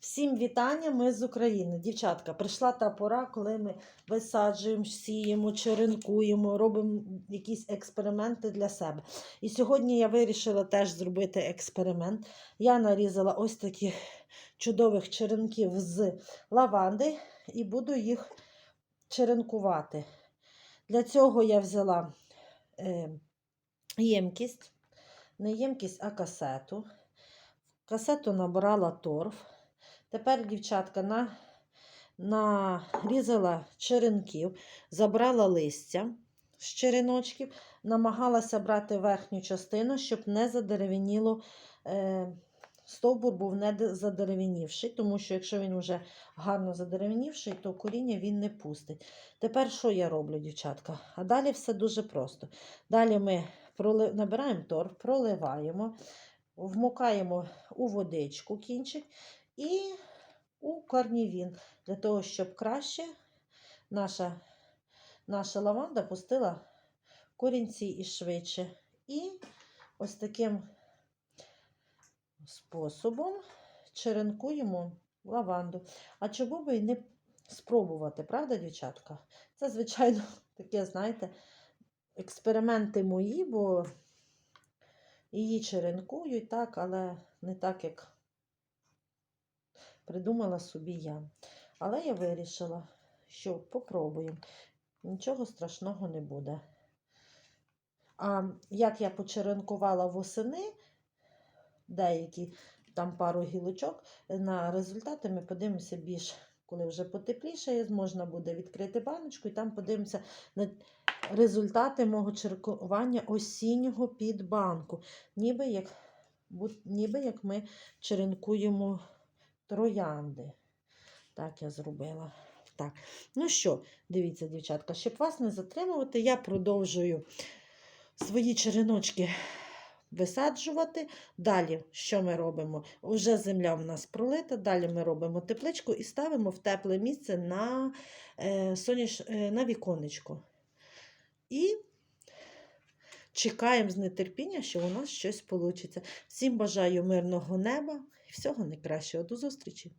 Всім вітання, ми з України. Дівчатка, прийшла та пора, коли ми висаджуємо, сіємо, черенкуємо, робимо якісь експерименти для себе. І сьогодні я вирішила теж зробити експеримент. Я нарізала ось таких чудових черенків з лаванди і буду їх черенкувати. Для цього я взяла е, ємкість, не ємкість, а касету. Касету набрала торф. Тепер, дівчатка, на, нарізала черенків, забрала листя з череночків, намагалася брати верхню частину, щоб не задеревеніло, е, стовбур був не задеревенівший, тому що якщо він вже гарно задеревенівший, то коріння він не пустить. Тепер що я роблю, дівчатка? А далі все дуже просто. Далі ми проли... набираємо торф, проливаємо, вмокаємо у водичку кінчик і у корнівін, для того, щоб краще наша, наша лаванда пустила корінці і швидше. І ось таким способом черенкуємо лаванду. А чому би і не спробувати, правда, дівчатка? Це, звичайно, таке, знаєте, експерименти мої, бо її черенкують так, але не так, як придумала собі я. Але я вирішила, що попробуємо. Нічого страшного не буде. А як я почеренкувала восени, деякі там пару гілочок, на результати ми подивимося більш, коли вже потепліше, можна буде відкрити баночку і там подивимося на результати мого черенкування осіннього під банку. Ніби як, ніби як ми черенкуємо троянди. Так я зробила. Так. Ну що, дивіться, дівчатка, щоб вас не затримувати, я продовжую свої череночки висаджувати. Далі, що ми робимо? Уже земля в нас пролита, далі ми робимо тепличку і ставимо в тепле місце на, е, соняш... е, на віконечко. І чекаємо з нетерпіння, що у нас щось вийде. Всім бажаю мирного неба і всього найкращого. До зустрічі!